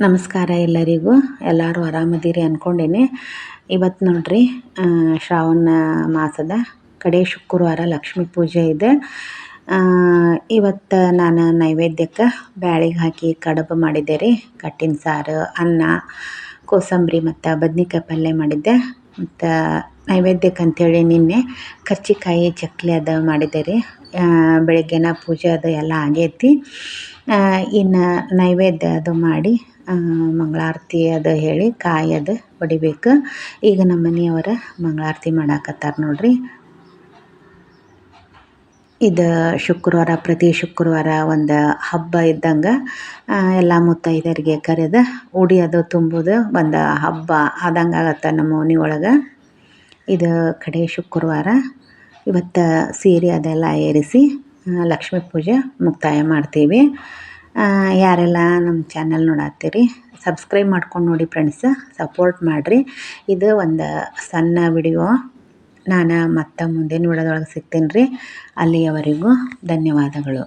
ನಮಸ್ಕಾರ ಎಲ್ಲರಿಗೂ. ಎಲ್ಲರೂ ಆರಾಮದಿರಿ ಅಂದ್ಕೊಂಡೇನೆ ಇವತ್ತು ನೋಡ್ರಿ ಶ್ರಾವಣ ಮಾಸದ ಕಡೆ ಶುಕ್ರವಾರ ಲಕ್ಷ್ಮೀ ಪೂಜೆ ಇದೆ. ಇವತ್ತು ನಾನು ನೈವೇದ್ಯಕ್ಕೆ ಬ್ಯಾಳಿಗೆ ಹಾಕಿ ಕಡಬು ಮಾಡಿದ್ದೆ ರೀ ಕಟ್ಟಿನ ಸಾರು, ಅನ್ನ, ಕೋಸಂಬರಿ ಮತ್ತು ಬದ್ನಿಕಾಯಿ ಪಲ್ಯ ಮಾಡಿದ್ದೆ. ಮತ್ತು ನೈವೇದ್ಯಕ್ಕೆ ಅಂಥೇಳಿ ನಿನ್ನೆ ಕರ್ಚಿಕಾಯಿ, ಚಕ್ಲಿ ಅದು ಮಾಡಿದ್ದೆ ರೀ ಬೆಳಗ್ಗೆನ ಪೂಜೆ ಅದು ಎಲ್ಲ ಆಗೈತಿ. ಇನ್ನು ನೈವೇದ್ಯ ಅದು ಮಾಡಿ ಮಂಗಳಾರತಿ ಅದು ಹೇಳಿ ಕಾಯಿ ಅದು ಹೊಡಿಬೇಕು. ಈಗ ನಮ್ಮ ಮನೆಯವರು ಮಂಗಳಾರತಿ ಮಾಡಾಕತ್ತಾರ ನೋಡ್ರಿ. ಇದು ಶುಕ್ರವಾರ, ಪ್ರತಿ ಶುಕ್ರವಾರ ಒಂದು ಹಬ್ಬ ಇದ್ದಂಗೆ ಎಲ್ಲ ಮುತ್ತೈದರಿಗೆ ಕರೆದು ಉಡಿ ಅದು ತುಂಬೋದು, ಒಂದು ಹಬ್ಬ ಆದಂಗೆ ಆಗತ್ತೆ ನಮ್ಮ ಮನೆ ಒಳಗೆ ಇದು ಕಡೆ ಶುಕ್ರವಾರ. ಇವತ್ತು ಸೀರೆ ಅದೆಲ್ಲ ಏರಿಸಿ ಲಕ್ಷ್ಮೀ ಪೂಜೆ ಮುಕ್ತಾಯ ಮಾಡ್ತೀವಿ. ಯಾರೆಲ್ಲ ನಮ್ಮ ಚಾನಲ್ ನೋಡತ್ತೀರಿ, ಸಬ್ಸ್ಕ್ರೈಬ್ ಮಾಡ್ಕೊಂಡು ನೋಡಿ ಫ್ರೆಂಡ್ಸ್ ಸಪೋರ್ಟ್ ಮಾಡಿರಿ. ಇದು ಒಂದು ಸಣ್ಣ ವಿಡಿಯೋ ನಾನು ಮತ್ತೆ ಮುಂದಿನ ವಿಡಿಯೋದೊಳಗೆ ಸಿಗ್ತೀನಿ ರೀ ಅಲ್ಲಿಯವರೆಗೂ ಧನ್ಯವಾದಗಳು.